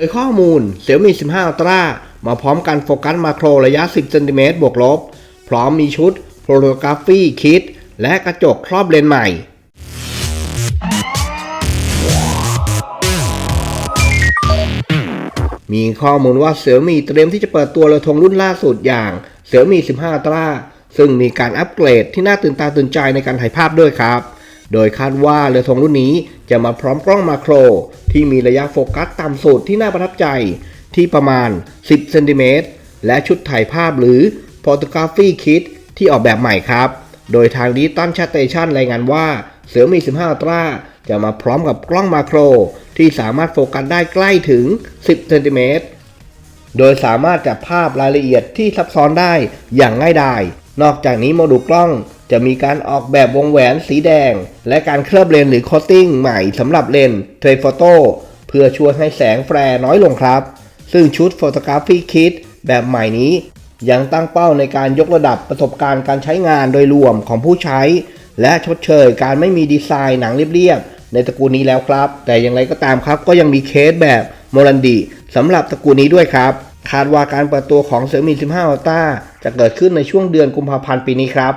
โดยข้อมูล Xiaomi 15 Ultra มาพร้อมกันโฟกัสมาโครระยะ 10เซนติเมตรบวกลบ พร้อมมีชุด Photography Kit และกระจกครอบเลนส์ใหม่ มีข้อมูลว่า Xiaomi เตรียมที่จะเปิดตัวระทงรุ่นล่าสุดอย่าง Xiaomi 15 Ultra ซึ่งมีการอัปเกรดที่น่าตื่นตาตื่นใจในการถ่ายภาพด้วยครับ โดยคาดว่าเรือธงรุ่นนี้จะมาพร้อมกล้องมาโคร ที่มีระยะโฟกัสต่ำสุดที่น่าประทับใจที่ประมาณ 10 เซนติเมตร และชุดถ่ายภาพหรือ Photography Kit ที่ออกแบบใหม่ครับ โดยทางดิจิตอลชาเตชันรายงานว่า Xiaomi 15 Ultra จะมาพร้อมกับกล้องมาโคร ที่สามารถโฟกัสได้ใกล้ถึง 10 เซนติเมตร โดยสามารถจับภาพรายละเอียดที่ซับซ้อนได้อย่างง่ายดาย นอกจากนี้โมดูลกล้อง จะมีการออกแบบวงแหวนสีแดง และการเคลือบเลนส์หรือโคตติ้งใหม่สำหรับเลนส์เทรโฟโต้เพื่อช่วยให้แสงแฟร์น้อยลงครับ ซึ่งชุด Photography Kit แบบใหม่นี้ ยังตั้งเป้าในการยกระดับประสบการณ์การใช้งานโดยรวมของผู้ใช้ และชดเชยการไม่มีดีไซน์หนังเรียบๆในตระกูลนี้แล้วครับ แต่อย่างไรก็ตามครับก็ยังมีเคสแบบโมรันดิสำหรับตระกูลนี้ด้วยครับคาดว่าการเปิดตัวของ Xiaomi 15 Ultra จะเกิดขึ้นในช่วงเดือนกุมภาพันธ์ปีนี้ครับ